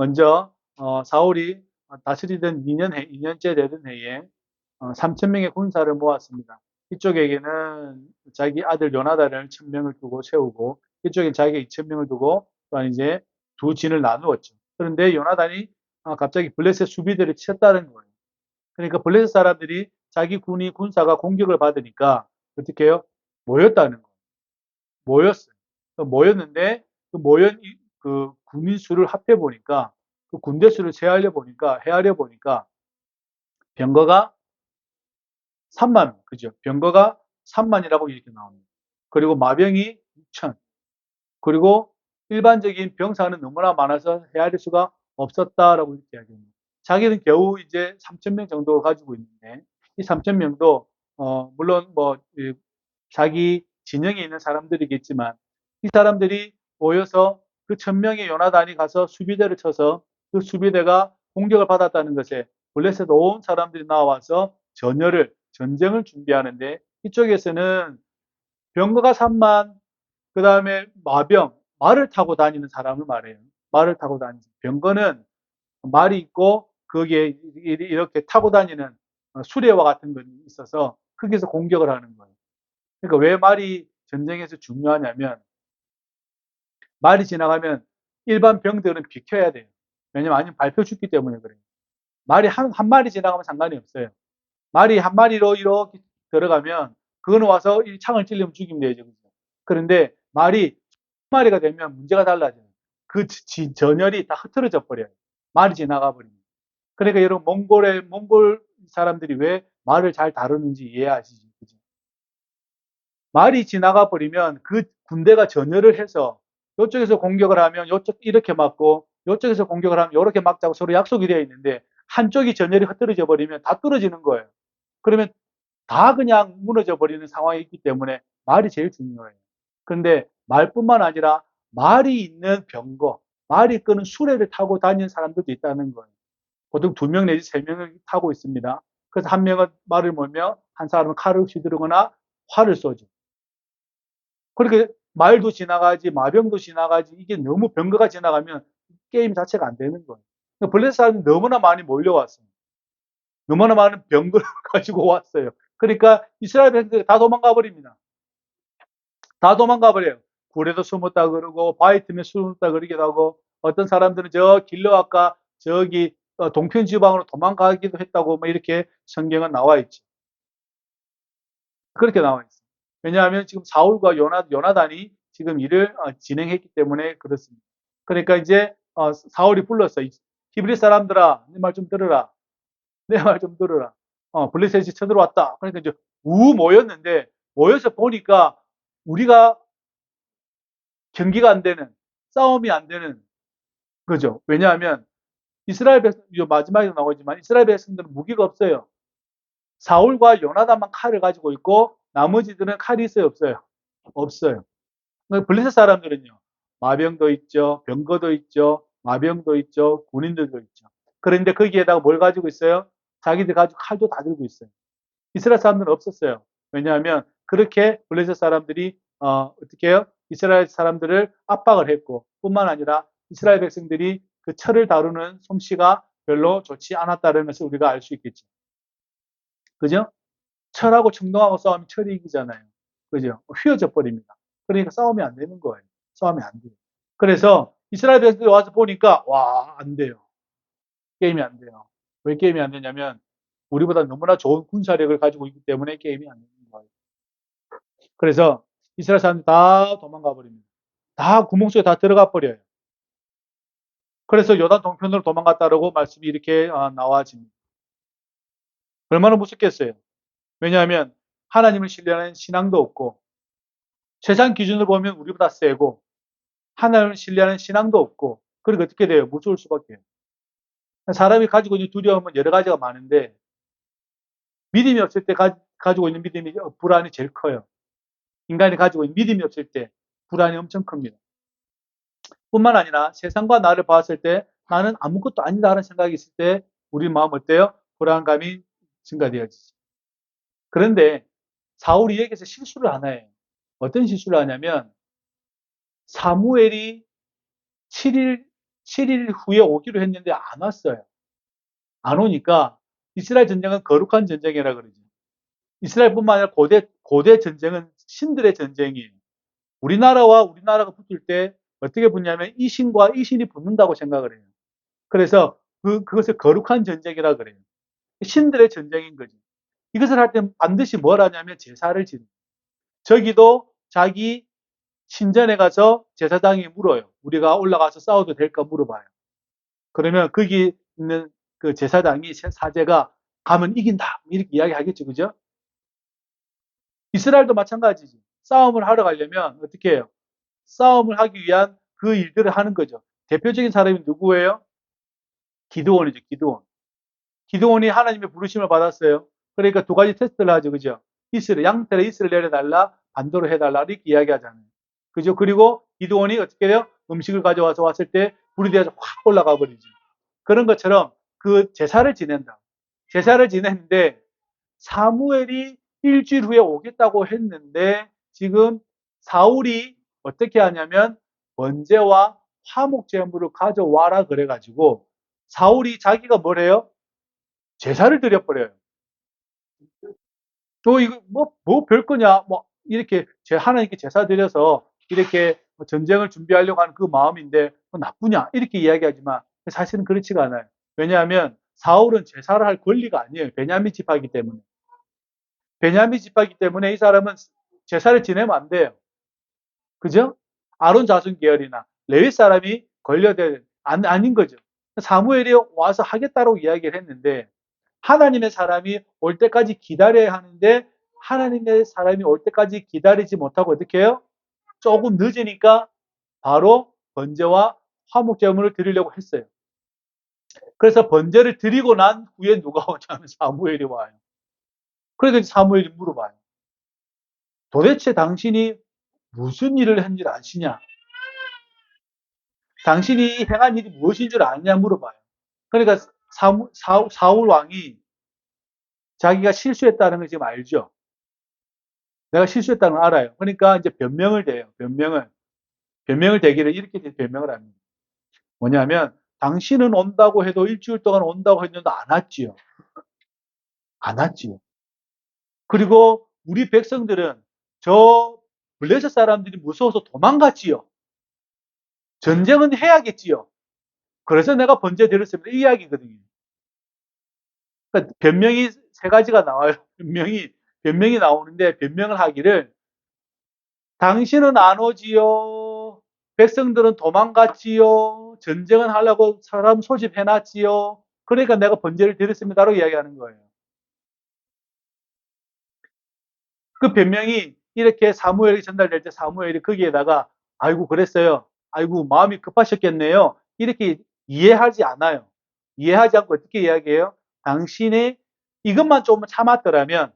먼저 어, 사울이 다스리던 2년 해, 2년째 되던 해에 어, 3천 명의 군사를 모았습니다. 이쪽에게는 자기 아들 요나단을 1000명을 두고 세우고 이쪽에 자기가 2000명을 두고 또한 이제 두 진을 나누었죠. 그런데 요나단이 아, 갑자기 블레셋 수비대를 쳤다는 거예요. 그러니까 블레셋 사람들이 자기 군이 군사가 공격을 받으니까 어떻게 해요? 모였다는 거예요. 모였어요. 모였는데 그 모연 그 군인 수를 합해 보니까 그 군대 수를 세하려 보니까 헤아려 보니까 병거가 3만 그죠? 병거가 3만이라고 이렇게 나옵니다. 그리고 마병이 6천. 그리고 일반적인 병사는 너무나 많아서 헤아릴 수가 없었다라고 이렇게 이야기합니다. 자기는 겨우 이제 3천 명 정도 가지고 있는데 이 3천 명도 어 물론 뭐 자기 진영에 있는 사람들이겠지만 이 사람들이 모여서 그 천명의 요나단이 가서 수비대를 쳐서 그 수비대가 공격을 받았다는 것에 블레셋 온 사람들이 나와서 전열을 전쟁을 준비하는데 이쪽에서는 병거가 3만 그 다음에 마병 말을 타고 다니는 사람을 말해요. 말을 타고 다니는 병거는 말이 있고 거기에 이렇게 타고 다니는 수레와 같은 것이 있어서 거기서 공격을 하는 거예요. 그러니까 왜 말이 전쟁에서 중요하냐면 말이 지나가면 일반 병들은 비켜야 돼요. 왜냐면 아니면 발표 죽기 때문에 그래요. 말이 한, 한 마리 지나가면 상관이 없어요. 말이 한 마리로 이렇게 들어가면 그거는 와서 이 창을 찔리면 죽이면 되죠. 그런데 말이 한 마리가 되면 문제가 달라져요. 그 지, 전열이 다 흐트러져 버려요. 말이 지나가 버립니다. 그러니까 여러분 몽골의 몽골 사람들이 왜 말을 잘 다루는지 이해하시죠? 말이 지나가 버리면 그 군대가 전열을 해서 이쪽에서 공격을 하면 이쪽 이렇게 맞고 이쪽에서 공격을 하면 이렇게 막자고 서로 약속이 되어 있는데 한쪽이 전열이 흩어져 버리면 다 떨어지는 거예요. 그러면 다 그냥 무너져 버리는 상황이 있기 때문에 말이 제일 중요해요. 그런데 말뿐만 아니라 말이 있는 병거, 말이 끄는 수레를 타고 다니는 사람들도 있다는 거예요. 보통 두 명 내지 세 명을 타고 있습니다. 그래서 한 명은 말을 몰며 한 사람은 칼을 휘두르거나 활을 쏘죠. 그렇게 말도 지나가지 마병도 지나가지 이게 너무 병거가 지나가면 게임 자체가 안 되는 거예요. 블레셋 사람이 너무나 많이 몰려왔어요. 너무나 많은 병거를 가지고 왔어요. 그러니까 이스라엘 백성들이 다 도망가 버립니다. 다 도망가 버려요. 굴에도 숨었다 그러고 바위 틈에 숨었다 그러기도 하고 어떤 사람들은 저 길러 아까 저기 어, 동편 지방으로 도망가기도 했다고 뭐 이렇게 성경은 나와 있죠. 그렇게 나와 있어요. 왜냐하면 지금 사울과 요나, 요나단이 지금 일을 어, 진행했기 때문에 그렇습니다. 그러니까 이제 어, 사울이 불렀어. 히브리 사람들아, 내 말 좀 들어라. 내 말 좀 들어라. 어, 블레셋이 쳐들어왔다. 그러니까 이제 우 모였는데 모여서 보니까 우리가 경기가 안 되는 싸움이 안 되는 거죠. 왜냐하면 이스라엘 백성 마지막에 나오지만 이스라엘 백성들은 무기가 없어요. 사울과 요나단만 칼을 가지고 있고 나머지들은 칼이 있어요, 없어요? 없어요. 블레셋 사람들은요. 마병도 있죠. 병거도 있죠. 마병도 있죠. 군인들도 있죠. 그런데 거기에다가 뭘 가지고 있어요? 자기들 가지고 칼도 다 들고 있어요. 이스라엘 사람들은 없었어요. 왜냐하면 그렇게 블레셋 사람들이 어, 어떻게 해요? 이스라엘 사람들을 압박을 했고 뿐만 아니라 이스라엘 백성들이 그 철을 다루는 솜씨가 별로 좋지 않았다는 것을 우리가 알 수 있겠죠. 그죠? 철하고 청동하고 싸우면 철이 이기잖아요. 그죠? 휘어져 버립니다. 그러니까 싸움이 안 되는 거예요. 싸움이 안 돼요. 그래서 이스라엘 백성들이 와서 보니까 와, 안 돼요. 게임이 안 돼요. 왜 게임이 안 되냐면 우리보다 너무나 좋은 군사력을 가지고 있기 때문에 게임이 안 되는 거예요. 그래서 이스라엘 사람들 다 도망가 버립니다. 다 구멍 속에 다 들어가 버려요. 그래서 요단 동편으로 도망갔다라고 말씀이 이렇게 아, 나와집니다. 얼마나 무섭겠어요. 왜냐하면 하나님을 신뢰하는 신앙도 없고 세상 기준으로 보면 우리보다 세고 하나님을 신뢰하는 신앙도 없고 그러니까 어떻게 돼요? 무서울 수밖에. 사람이 가지고 있는 두려움은 여러 가지가 많은데 믿음이 없을 때 가, 지고 있는 믿음이 불안이 제일 커요. 인간이 가지고 있는 믿음이 없을 때 불안이 엄청 큽니다. 뿐만 아니라 세상과 나를 봤을 때 나는 아무것도 아니다라는 생각이 있을 때 우리 마음 어때요? 불안감이 증가되어지죠. 그런데 사울이 여기서 실수를 하나 해요. 어떤 실수를 하냐면 사무엘이 7일 7일 후에 오기로 했는데 안 왔어요. 안 오니까 이스라엘 전쟁은 거룩한 전쟁이라 그러죠. 이스라엘뿐만 아니라 고대 고대 전쟁은 신들의 전쟁이에요. 우리나라와 우리나라가 붙을 때 어떻게 붙냐면 이 신과 이 신이 붙는다고 생각을 해요. 그래서 그, 그것을 거룩한 전쟁이라 그래요. 신들의 전쟁인 거지. 이것을 할 때 반드시 뭘 하냐면 제사를 지는. 저기도 자기 신전에 가서 제사장이 물어요. 우리가 올라가서 싸워도 될까 물어봐요. 그러면 거기 있는 그 제사장이 사제가 가면 이긴다 이렇게 이야기하겠죠, 그죠? 이스라엘도 마찬가지지. 싸움을 하러 가려면 어떻게 해요? 싸움을 하기 위한 그 일들을 하는 거죠. 대표적인 사람이 누구예요? 기드원이죠, 기드원. 기드원이 하나님의 부르심을 받았어요. 그러니까 두 가지 테스트를 하죠, 그죠? 이스를, 양털에 이스를 내려달라, 반도로 해달라, 이렇게 이야기하잖아요. 그죠? 그리고 기드원이 어떻게 돼요? 음식을 가져와서 왔을 때 불이 되어서 확 올라가 버리죠. 그런 것처럼 그 제사를 지낸다. 제사를 지냈는데 사무엘이 일주일 후에 오겠다고 했는데 지금 사울이 어떻게 하냐면 번제와 화목제물을 가져와라 그래가지고 사울이 자기가 뭐래요? 제사를 드려버려요. 또 이거 뭐, 뭐 별 거냐? 뭐 이렇게 제 하나님께 제사 드려서 이렇게 전쟁을 준비하려고 하는 그 마음인데 뭐 나쁘냐? 이렇게 이야기하지만 사실은 그렇지가 않아요. 왜냐하면 사울은 제사를 할 권리가 아니에요. 베냐민 집하기 때문에. 베냐민 집하기 때문에 이 사람은 제사를 지내면 안 돼요. 그죠? 아론 자손 계열이나 레위 사람이 걸려야 안, 아닌 거죠. 사무엘이 와서 하겠다고 이야기를 했는데 하나님의 사람이 올 때까지 기다려야 하는데 하나님의 사람이 올 때까지 기다리지 못하고 어떻게 해요? 조금 늦으니까 바로 번제와 화목제물을 드리려고 했어요. 그래서 번제를 드리고 난 후에 누가 오냐면 사무엘이 와요. 그래서 사무엘이 물어봐요. 도대체 당신이 무슨 일을 한 줄 아시냐? 당신이 행한 일이 무엇인 줄 아냐 물어봐요. 그러니까 사울 왕이 자기가 실수했다는 걸 지금 알죠. 내가 실수했다는 걸 알아요. 그러니까 이제 변명을 대요. 변명을. 변명을 대기를 이렇게 변명을 합니다. 뭐냐면 당신은 온다고 해도 일주일 동안 온다고 했는데 안 왔지요. 안 왔지요. 그리고 우리 백성들은 저 블레셋 사람들이 무서워서 도망갔지요. 전쟁은 해야겠지요. 그래서 내가 번제 드렸습니다. 이 이야기거든요. 그러니까 변명이 세 가지가 나와요. 변명이 변명이 나오는데 변명을 하기를 당신은 안 오지요. 백성들은 도망갔지요. 전쟁은 하려고 사람 소집해놨지요. 그러니까 내가 번제를 드렸습니다라고 이야기하는 거예요. 그 변명이 이렇게 사무엘이 전달될 때 사무엘이 거기에다가 아이고 그랬어요. 아이고 마음이 급하셨겠네요. 이렇게 이해하지 않아요. 이해하지 않고 어떻게 이야기해요? 당신이 이것만 좀 참았더라면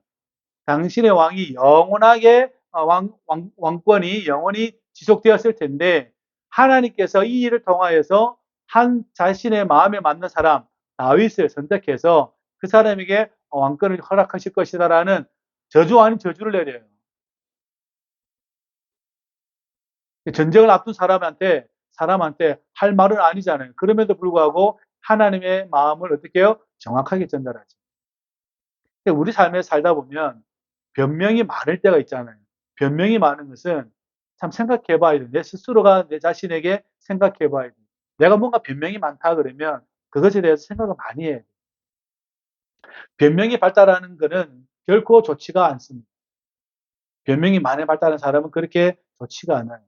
당신의 왕이 영원하게 어, 왕, 왕, 왕권이 영원히 지속되었을 텐데 하나님께서 이 일을 통하여서 한 자신의 마음에 맞는 사람 다윗을 선택해서 그 사람에게 왕권을 허락하실 것이다라는 저주 아닌 저주를 내려요. 전쟁을 앞둔 사람한테 사람한테 할 말은 아니잖아요. 그럼에도 불구하고 하나님의 마음을 어떻게 해요? 정확하게 전달하죠. 우리 삶에 살다 보면 변명이 많을 때가 있잖아요. 변명이 많은 것은 참 생각해 봐야 돼. 내 스스로가 내 자신에게 생각해 봐야 돼. 내가 뭔가 변명이 많다 그러면 그것에 대해서 생각을 많이 해. 변명이 발달하는 것은 결코 좋지가 않습니다. 변명이 많이 발달하는 사람은 그렇게 좋지가 않아요.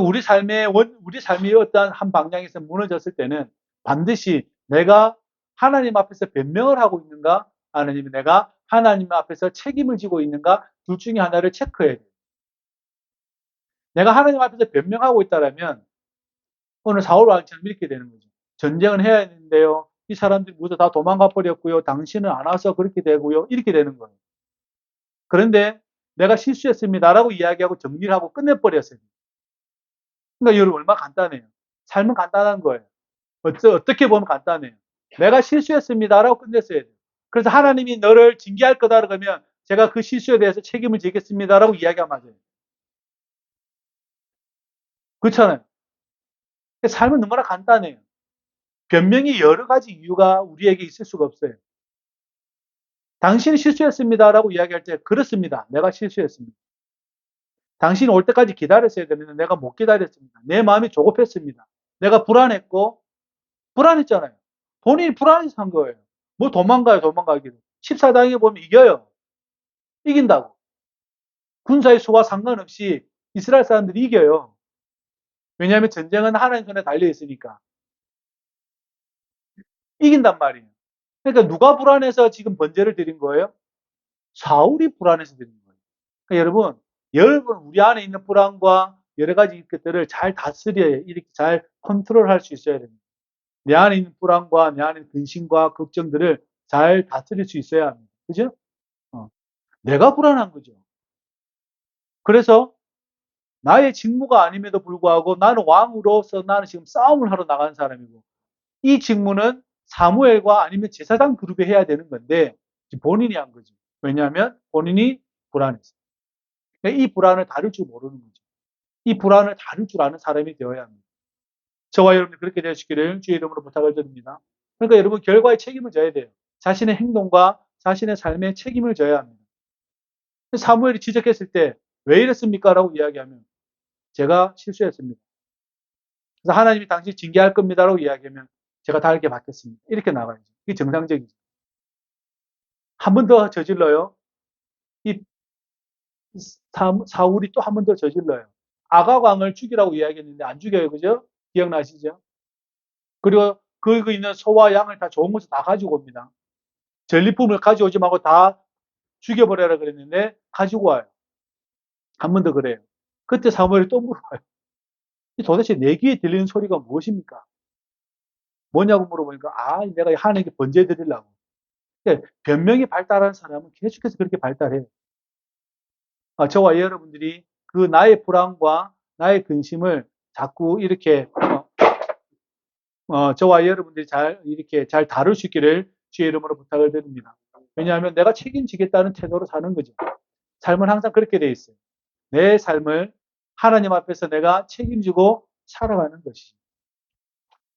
우리 삶의 원, 우리 삶이 어떤 한 방향에서 무너졌을 때는 반드시 내가 하나님 앞에서 변명을 하고 있는가? 아니면 내가 하나님 앞에서 책임을 지고 있는가? 둘 중에 하나를 체크해야 돼요. 내가 하나님 앞에서 변명하고 있다면 오늘 사울 왕처럼 이렇게 되는 거죠. 전쟁은 해야 했는데요. 이 사람들이 모두 다 도망가 버렸고요. 당신은 안 와서 그렇게 되고요. 이렇게 되는 거예요. 그런데 내가 실수했습니다라고 이야기하고 정리를 하고 끝내버렸어요. 그러니까 여러분 얼마나 간단해요. 삶은 간단한 거예요. 어떻게 보면 간단해요. 내가 실수했습니다라고 끝냈어야 돼요. 그래서 하나님이 너를 징계할 거다 그러면 제가 그 실수에 대해서 책임을 지겠습니다라고 이야기하면 맞아요. 그렇잖아요. 삶은 너무나 간단해요. 변명이 여러 가지 이유가 우리에게 있을 수가 없어요. 당신이 실수했습니다라고 이야기할 때 그렇습니다. 내가 실수했습니다. 당신이 올 때까지 기다렸어야 되는데 내가 못 기다렸습니다. 내 마음이 조급했습니다. 내가 불안했고 불안했잖아요. 본인이 불안해서 한 거예요. 뭐 도망가요, 도망가기를. 14당에 보면 이겨요. 이긴다고. 군사의 수와 상관없이 이스라엘 사람들이 이겨요. 왜냐하면 전쟁은 하나님 손에 달려 있으니까. 이긴단 말이에요. 그러니까 누가 불안해서 지금 번제를 드린 거예요? 사울이 불안해서 드린 거예요. 그러니까 여러분, 여러분 우리 안에 있는 불안과 여러 가지 것들을 잘 다스려야 이렇게 잘 컨트롤할 수 있어야 됩니다. 내 안에 있는 불안과 내 안에 있는 근심과 걱정들을 잘 다스릴 수 있어야 합니다. 그죠? 어. 내가 불안한 거죠. 그래서 나의 직무가 아님에도 불구하고 나는 왕으로서 나는 지금 싸움을 하러 나간 사람이고 이 직무는 사무엘과 아니면 제사장 그룹이 해야 되는 건데 본인이 한 거죠. 왜냐하면 본인이. 그러니까 이 불안을 다룰 줄 모르는 거죠. 이 불안을 다룰 줄 아는 사람이 되어야 합니다. 저와 여러분이 그렇게 되시기를 주의 이름으로 부탁을 드립니다. 그러니까 여러분 결과에 책임을 져야 돼요. 자신의 행동과 자신의 삶에 책임을 져야 합니다. 사무엘이 지적했을 때 왜 이랬습니까? 라고 이야기하면 제가 실수했습니다. 그래서 하나님이 당신 징계할 겁니다. 라고 이야기하면 제가 다르게 받겠습니다. 이렇게 나가야죠. 이게 정상적이죠. 한 번 더 저질러요. 이 사울이 또 한 번 더 저질러요. 아가광을 죽이라고 이야기했는데 안 죽여요. 그죠? 기억나시죠? 그리고 거기 있는 소와 양을 다 좋은 것을 다 가지고 옵니다. 전리품을 가져오지 말고 다 죽여버려라 그랬는데 가지고 와요. 한 번 더 그래요. 그때 사무엘이 또 물어봐요. 도대체 내 귀에 들리는 소리가 무엇입니까? 뭐냐고 물어보니까 아 내가 하나님께 번제 드리려고. 그러니까 변명이 발달한 사람은 계속해서 그렇게 발달해요. 아, 저와 여러분들이 그 나의 불안과 나의 근심을 자꾸 이렇게 어, 어, 저와 여러분들이 잘 이렇게 잘 다룰 수 있기를 주의 이름으로 부탁을 드립니다. 왜냐하면 내가 책임지겠다는 태도로 사는 거죠. 삶은 항상 그렇게 돼 있어요. 내 삶을 하나님 앞에서 내가 책임지고 살아가는 것이죠.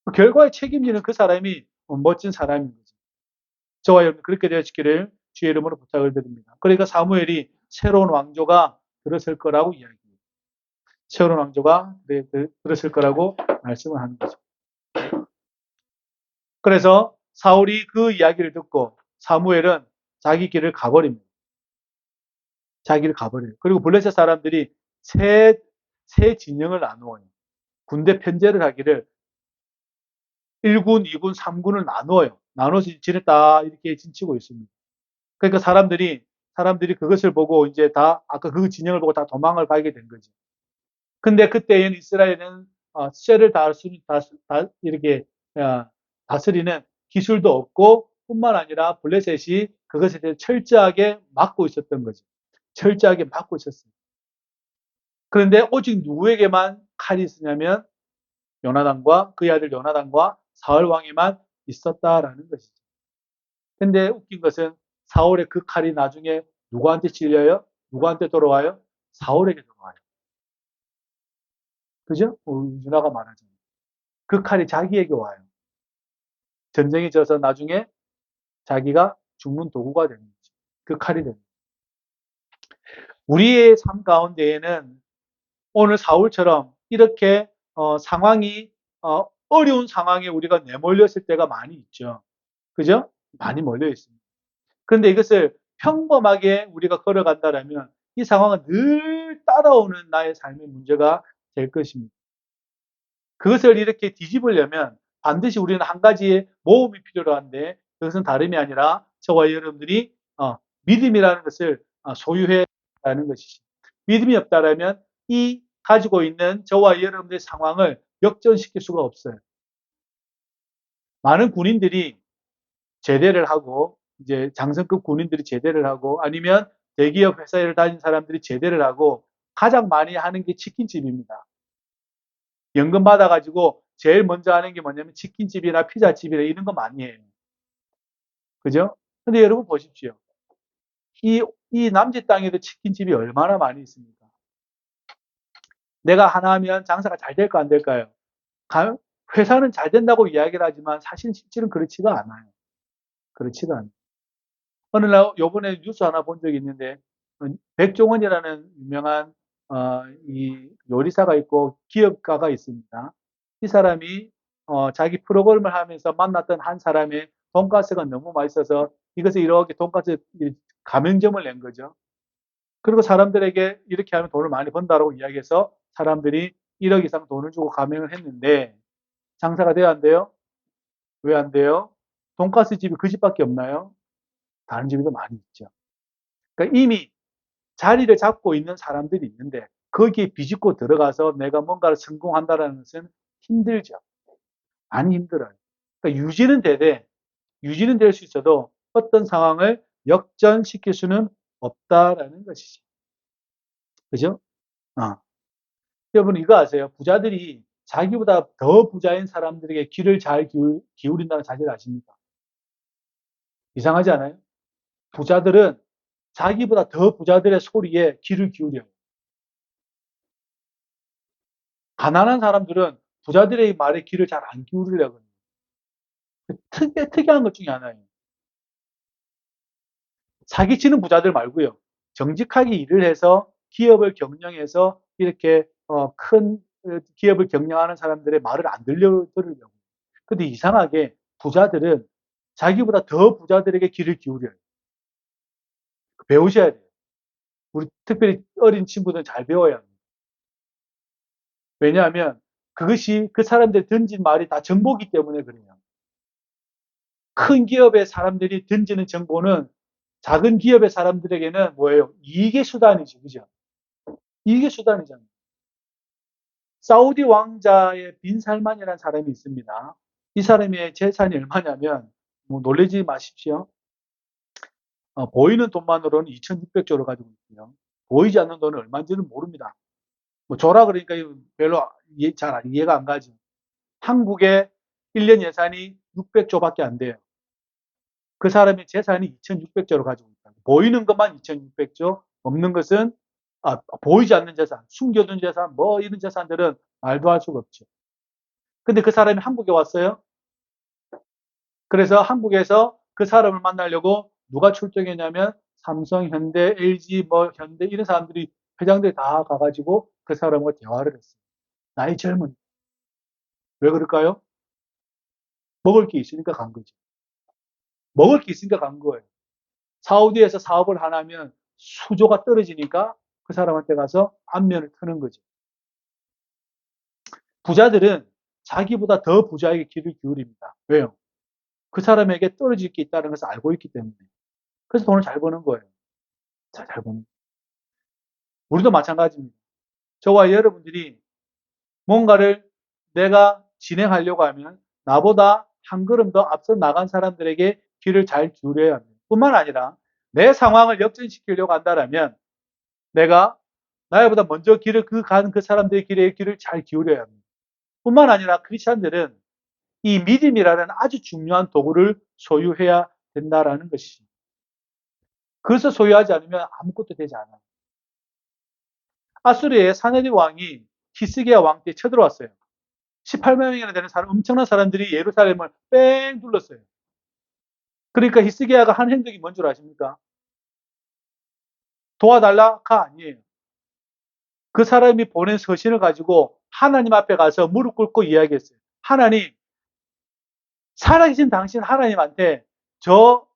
그 결과에 책임지는 그 사람이 멋진 사람인 거죠. 저와 여러분 그렇게 되시기를 주의 이름으로 부탁을 드립니다. 그러니까 사무엘이 새로운 왕조가 들었을 거라고 이야기해요. 새로운 왕조가 들었을 거라고 말씀을 하는 거죠. 그래서 사울이 그 이야기를 듣고 사무엘은 자기 길을 가버립니다. 자기를 가버려요. 그리고 블레셋 사람들이 세, 세 진영을 나누어요. 군대 편제를 하기를 1군, 2군, 3군을 나누어요. 나눠서 진을 다 이렇게 진치고 있습니다. 그러니까 사람들이, 사람들이 그것을 보고 이제 다, 아까 그 진영을 보고 다 도망을 가게 된 거죠. 근데 그때에는 이스라엘은 어, 쇠를 다, 다, 다 이렇게 어, 다스리는 기술도 없고 뿐만 아니라 블레셋이 그것에 대해 철저하게 막고 있었던 거죠. 철저하게 막고 있었어요. 그런데 오직 누구에게만 칼이 있었냐면 요나단과 그의 아들 요나단과 사울 왕에만 있었다라는 것이죠. 근데 웃긴 것은 사울의 그 칼이 나중에 누구한테 찔려요? 누구한테 돌아와요? 사울에게 돌아와요. 그죠? 유나가 말하잖아요. 그 칼이 자기에게 와요. 전쟁이 져서 나중에 자기가 죽는 도구가 되는 거죠. 그 칼이 되는 거죠. 우리의 삶 가운데에는 오늘 사울처럼 이렇게 어, 상황이 어, 어려운 상황에 우리가 내몰렸을 때가 많이 있죠. 그죠? 많이 몰려 있습니다. 그런데 이것을 평범하게 우리가 걸어간다면 이 상황은 늘 따라오는 나의 삶의 문제가 될 것입니다. 그것을 이렇게 뒤집으려면 반드시 우리는 한 가지의 모험이 필요한데 그것은 다름이 아니라 저와 여러분들이 어, 믿음이라는 것을 어, 소유해야 하는 것이죠. 믿음이 없다라면 이 가지고 있는 저와 여러분들의 상황을 역전시킬 수가 없어요. 많은 군인들이 제대를 하고 이제 장성급 군인들이 제대를 하고 아니면 대기업 회사를 다닌 사람들이 제대를 하고 가장 많이 하는 게 치킨집입니다. 연금 받아가지고 제일 먼저 하는 게 뭐냐면 치킨집이나 피자집이나 이런 거 많이 해요. 그죠? 근데 여러분 보십시오. 이, 이 남지 땅에도 치킨집이 얼마나 많이 있습니까? 내가 하나 하면 장사가 잘 될까 안 될까요? 가- 회사는 잘 된다고 이야기를 하지만 사실 실질은 그렇지가 않아요. 그렇지가 않아요. 어느 날 요번에 뉴스 하나 본 적이 있는데 어, 백종원이라는 유명한 어, 이 요리사가 있고 기업가가 있습니다. 이 사람이 어, 자기 프로그램을 하면서 만났던 한 사람의 돈가스가 너무 맛있어서 이것을 이렇게 돈가스 이 가맹점을 낸 거죠. 그리고 사람들에게 이렇게 하면 돈을 많이 번다라고 이야기해서 사람들이 1억 이상 돈을 주고 가맹을 했는데 장사가 돼야 안 돼요? 왜 안 돼요? 돈가스 집이 그 집밖에 없나요? 다른 집도 많이 있죠. 그러니까 이미 자리를 잡고 있는 사람들이 있는데 거기에 비집고 들어가서 내가 뭔가를 성공한다는 것은 힘들죠. 많이 힘들어요. 그러니까 유지는 되되 유지는 될 수 있어도 어떤 상황을 역전시킬 수는 없다라는 것이죠. 그죠? 어. 여러분 이거 아세요? 부자들이 자기보다 더 부자인 사람들에게 귀를 잘 기울, 기울인다는 사실 아십니까? 이상하지 않아요? 부자들은 자기보다 더 부자들의 소리에 귀를 기울여요. 가난한 사람들은 부자들의 말에 귀를 잘 안 기울이려고 해요. 특, 특이한 것 중에 하나예요. 사기치는 부자들 말고요. 정직하게 일을 해서 기업을 경영해서 이렇게 어, 큰 기업을 경영하는 사람들의 말을 안 들려 들으려고. 근데 이상하게 부자들은 자기보다 더 부자들에게 귀를 기울여요. 배우셔야 돼요. 우리 특별히 어린 친구들은 잘 배워야 합니다. 왜냐하면 그것이 그 사람들이 던진 말이 다 정보기 때문에 그래요. 큰 기업의 사람들이 던지는 정보는 작은 기업의 사람들에게는 뭐예요? 이익의 수단이죠. 그죠? 이익의 수단이잖아요. 사우디 왕자의 빈 살만이라는 사람이 있습니다. 이 사람의 재산이 얼마냐면 뭐 놀라지 마십시오. 어, 보이는 돈만으로는 2,600조를 가지고 있고요. 보이지 않는 돈은 얼마인지는 모릅니다. 뭐 줘라 그러니까 별로 이해, 잘 이해가 안 가죠. 한국의 1년 예산이 600조밖에 안 돼요. 그 사람의 재산이 2,600조를 가지고 있다. 보이는 것만 2,600조, 없는 것은 아, 보이지 않는 재산, 숨겨둔 재산, 뭐 이런 재산들은 말도 할 수가 없죠. 근데 그 사람이 한국에 왔어요. 그래서 한국에서 그 사람을 만나려고 누가 출동했냐면 삼성, 현대, LG, 뭐 현대 이런 사람들이 회장들이 다 가가지고 그 사람과 대화를 했어요. 나이 젊은. 왜 그럴까요? 먹을 게 있으니까 간 거죠. 먹을 게 있으니까 간 거예요. 사우디에서 사업을 하나 하면 수조가 떨어지니까 그 사람한테 가서 안면을 트는 거죠. 부자들은 자기보다 더 부자에게 귀를 기울입니다. 왜요? 그 사람에게 떨어질 게 있다는 것을 알고 있기 때문에. 그래서 돈을 잘 버는 거예요. 잘, 잘 버는. 우리도 마찬가지입니다. 저와 여러분들이 뭔가를 내가 진행하려고 하면 나보다 한 걸음 더 앞서 나간 사람들에게 귀를 잘 기울여야 합니다. 뿐만 아니라 내 상황을 역전시키려고 한다면 내가 나보다 먼저 길을 그 간 그 사람들의 길에 귀를 잘 기울여야 합니다. 뿐만 아니라 크리스천들은 이 믿음이라는 아주 중요한 도구를 소유해야 된다라는 것이. 그것을 소유하지 않으면 아무것도 되지 않아요. 아수르의 사네리 왕이 히스기야 왕 때 쳐들어왔어요. 18만 명이나 되는 사람, 엄청난 사람들이 예루살렘을 뺑 둘렀어요. 그러니까 히스기야가 한 행동이 뭔 줄 아십니까? 도와달라가 아니에요. 그 사람이 보낸 서신을 가지고 하나님 앞에 가서 무릎 꿇고 이야기했어요. 하나님, 살아계신 당신 하나님한테 저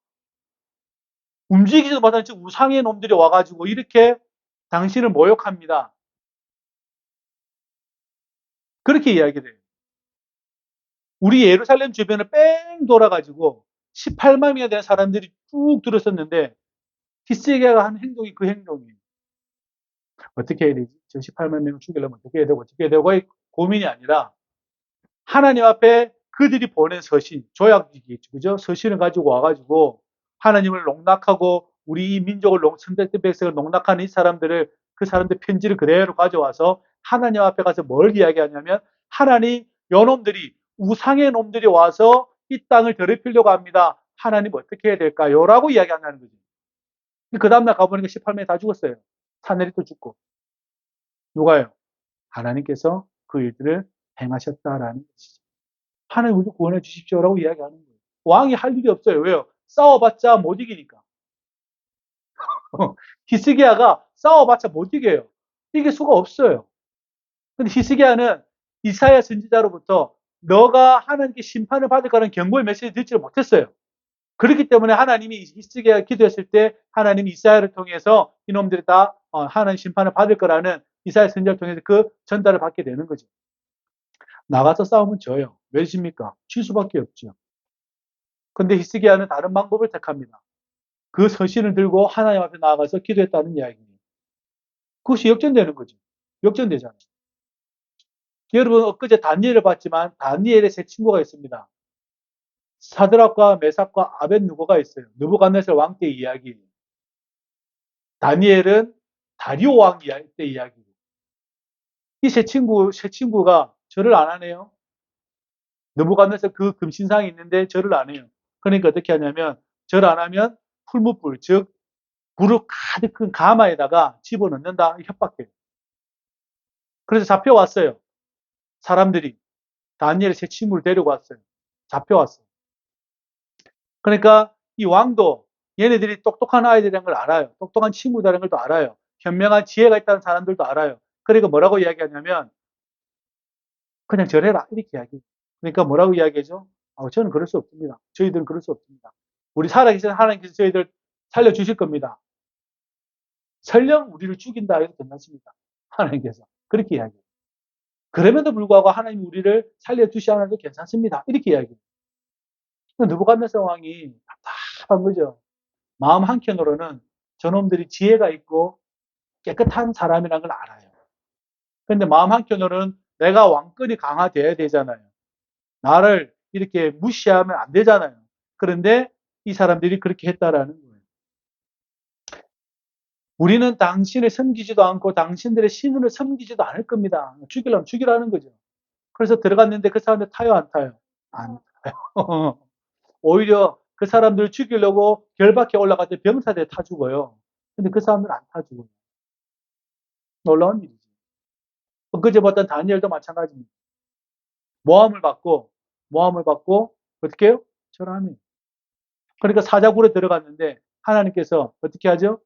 움직이지도 못하는 저 우상의 놈들이 와가지고 이렇게 당신을 모욕합니다. 그렇게 이야기를 해요. 우리 예루살렘 주변을 뺑 돌아가지고 18만 명이 되는 사람들이 쭉 들었었는데 히스기야가 한 행동이 그 행동이에요. 어떻게 해야 되지? 저 18만 명을 죽이려면 어떻게 해야 되고 어떻게 해야 되고의 고민이 아니라 하나님 앞에 그들이 보낸 서신, 조약이겠죠. 그죠? 서신을 가지고 와가지고 하나님을 농락하고 우리 이 민족을 농, 선택된 백성을 농락하는 이 사람들을 그 사람들 편지를 그대로 가져와서 하나님 앞에 가서 뭘 이야기하냐면 하나님 요놈들이 우상의 놈들이 와서 이 땅을 더럽히려고 합니다. 하나님 어떻게 해야 될까요? 라고 이야기한다는 거죠. 그 다음날 가보니까 18명이 다 죽었어요. 사내리도 죽고. 누가요? 하나님께서 그 일들을 행하셨다라는 것이죠. 하나님 우리 구원해 주십시오라고 이야기하는 거예요. 왕이 할 일이 없어요. 왜요? 싸워봤자 못 이기니까. 히스기야가 싸워봤자 못 이겨요. 이길 수가 없어요. 근데 히스기야는 이사야 선지자로부터 너가 하나님께 심판을 받을 거라는 경고의 메시지 듣지를 못했어요. 그렇기 때문에 하나님이 히스기야 기도했을 때 하나님이 이사야를 통해서 이놈들이 다 어, 하나님 심판을 받을 거라는 이사야 선지자를 통해서 그 전달을 받게 되는 거죠. 나가서 싸우면 져요. 왜 집니까? 질 수밖에 없죠. 근데 히스기야는 다른 방법을 택합니다. 그 서신을 들고 하나님 앞에 나아가서 기도했다는 이야기입니다. 그것이 역전되는 거죠. 역전되잖아요. 여러분 엊그제 다니엘을 봤지만 다니엘의 세 친구가 있습니다. 사드락과 메삭과 아벤누고가 있어요. 느부갓네살 왕 때 이야기. 다니엘은 다리오 왕 때 이야기고. 이세 친구 세 친구가 절을 안 하네요. 느부갓네살 그 금신상이 있는데 절을 안 해요. 그러니까 어떻게 하냐면 절 안 하면 풀무불 즉 불을 가득 큰 가마에다가 집어넣는다 협박해요. 그래서 잡혀왔어요. 사람들이 다니엘의 세 친구를 데리고 왔어요. 잡혀왔어요. 그러니까 이 왕도 얘네들이 똑똑한 아이들이라는 걸 알아요. 똑똑한 친구들이라는 걸도 알아요. 현명한 지혜가 있다는 사람들도 알아요. 그러니까 뭐라고 이야기하냐면 그냥 절해라 이렇게 이야기. 그러니까 뭐라고 이야기하죠? 아, 저는 그럴 수 없습니다. 저희들은 그럴 수 없습니다. 우리 살아계신 하나님께서 저희들 살려주실 겁니다. 설령 우리를 죽인다 해도 괜찮습니다. 하나님께서 그렇게 이야기해요. 그럼에도 불구하고 하나님 우리를 살려주시 않아도 괜찮습니다. 이렇게 이야기해요. 느부갓네살 왕이 답답한 거죠. 마음 한켠으로는 저놈들이 지혜가 있고 깨끗한 사람이라는 걸 알아요. 그런데 마음 한켠으로는 내가 왕권이 강화돼야 되잖아요. 나를 이렇게 무시하면 안 되잖아요. 그런데 이 사람들이 그렇게 했다라는 거예요. 우리는 당신을 섬기지도 않고 당신들의 신을 섬기지도 않을 겁니다. 죽이려면 죽이라는 거죠. 그래서 들어갔는데 그 사람들 타요, 안 타요? 안 타요. 오히려 그 사람들을 죽이려고 결박해 올라갈 때 병사들이 타 죽어요. 근데 그 사람들은 안타 죽어요. 놀라운 일이죠. 그제 봤던 다니엘도 마찬가지입니다. 모함을 받고, 모함을 받고, 어떻게 해요? 절하네. 그러니까 사자굴에 들어갔는데 하나님께서 어떻게 하죠?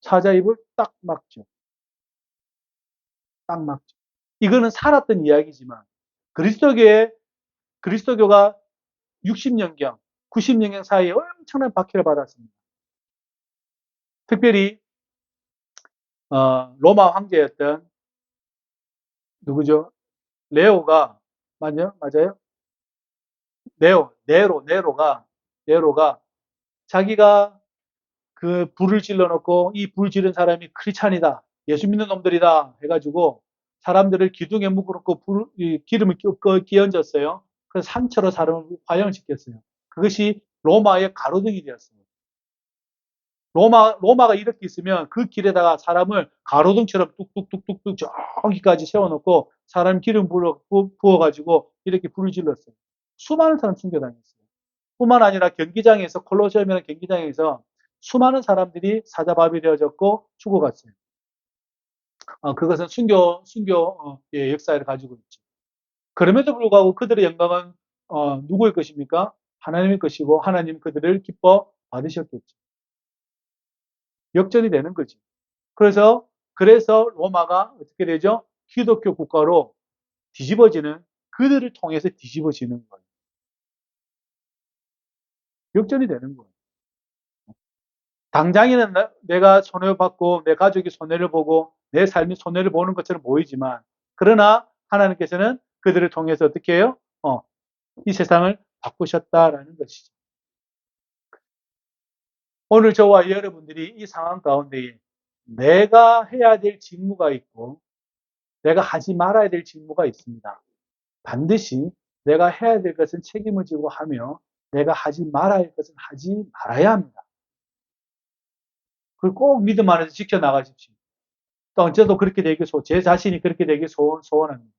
사자 입을 딱 막죠. 딱 막죠. 이거는 살았던 이야기지만 그리스도교의 그리스도교가 60년경, 90년경 사이에 엄청난 박해를 받았습니다. 특별히 어, 로마 황제였던 누구죠? 레오가 맞요? 맞아요? 네오, 네로, 네로가 네로가 자기가 그 불을 질러 놓고 이 불 지른 사람이 크리찬이다. 예수 믿는 놈들이다 해가지고 사람들을 기둥에 묶어놓고 불, 기름을 끼얹었어요. 그래서 상처로 사람을 화형을 시켰어요. 그것이 로마의 가로등이 되었어요. 로마, 로마가 이렇게 있으면 그 길에다가 사람을 가로등처럼 뚝뚝뚝뚝뚝 저기까지 세워놓고 사람 기름 부어, 부어가지고 이렇게 불을 질렀어요. 수많은 사람 숨겨다녔어요. 뿐만 아니라 경기장에서, 콜로세움이라는 경기장에서 수많은 사람들이 사자밥이 되어졌고 죽어갔어요. 어, 그것은 순교, 순교, 의 역사를 가지고 있죠. 그럼에도 불구하고 그들의 영광은 어, 누구의 것입니까? 하나님의 것이고 하나님 그들을 기뻐 받으셨겠죠. 역전이 되는 거지. 그래서 그래서 로마가 어떻게 되죠? 기독교 국가로 뒤집어지는 그들을 통해서 뒤집어지는 거예요. 역전이 되는 거예요. 당장에는 내가 손해를 받고 내 가족이 손해를 보고 내 삶이 손해를 보는 것처럼 보이지만 그러나 하나님께서는 그들을 통해서 어떻게 해요? 어, 이 세상을 바꾸셨다라는 것이죠. 오늘 저와 여러분들이 이 상황 가운데에 내가 해야 될 직무가 있고 내가 하지 말아야 될 직무가 있습니다. 반드시 내가 해야 될 것은 책임을 지고 하며 내가 하지 말아야 할 것은 하지 말아야 합니다. 그걸 꼭 믿음 안에서 지켜나가십시오. 또 저도 그렇게 되길 소, 제 자신이 그렇게 되길 소원, 소원합니다.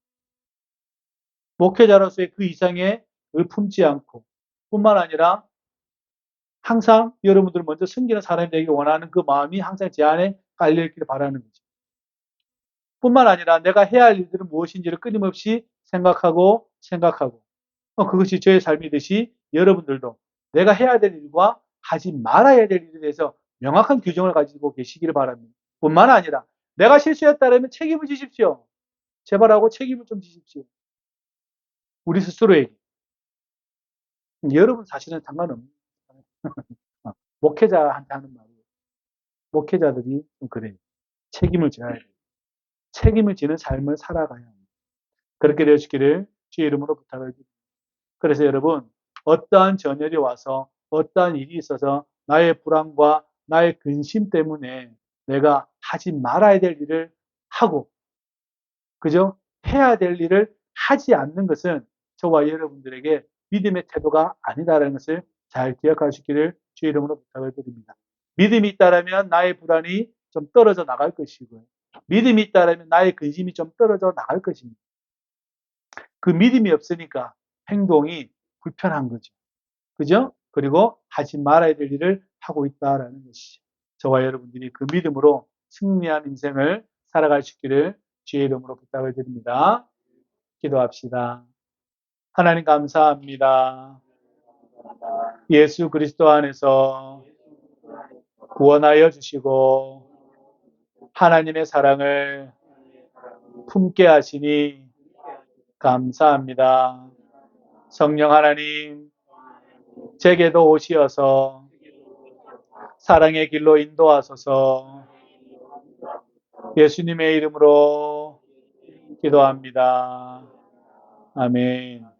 목회자로서의 그 이상의 을 품지 않고 뿐만 아니라 항상 여러분들을 먼저 섬기는 사람이 되기 원하는 그 마음이 항상 제 안에 깔려있기를 바라는 거죠. 뿐만 아니라 내가 해야 할 일들은 무엇인지를 끊임없이 생각하고 생각하고 어, 그것이 저의 삶이듯이 여러분들도 내가 해야 될 일과 하지 말아야 될 일에 대해서 명확한 규정을 가지고 계시기를 바랍니다. 뿐만 아니라 내가 실수했다면 책임을 지십시오. 제발 하고 책임을 좀 지십시오. 우리 스스로에게. 여러분 사실은 상관없는 목회자한테 하는 말이에요. 목회자들이 좀 그래요. 책임을 져야 돼요. 책임을 지는 삶을 살아가야 합니다. 그렇게 되시기를 주의 이름으로 부탁을 드립니다. 그래서 여러분 어떠한 전열이 와서 어떠한 일이 있어서 나의 불안과 나의 근심 때문에 내가 하지 말아야 될 일을 하고 그죠? 해야 될 일을 하지 않는 것은 저와 여러분들에게 믿음의 태도가 아니다라는 것을 잘 기억하시기를 주의 이름으로 부탁을 드립니다. 믿음이 있다라면 나의 불안이 좀 떨어져 나갈 것이고요. 믿음이 있다라면 나의 근심이 좀 떨어져 나갈 것입니다. 그 믿음이 없으니까 행동이 불편한 거죠. 그죠? 그리고 하지 말아야 될 일을 하고 있다라는 것이죠. 저와 여러분들이 그 믿음으로 승리한 인생을 살아갈 수 있기를 주의 이름으로 부탁을 드립니다. 기도합시다. 하나님 감사합니다. 예수 그리스도 안에서 구원하여 주시고 하나님의 사랑을 품게 하시니 감사합니다. 성령 하나님, 제게도 오시어서 사랑의 길로 인도하소서 예수님의 이름으로 기도합니다. 아멘.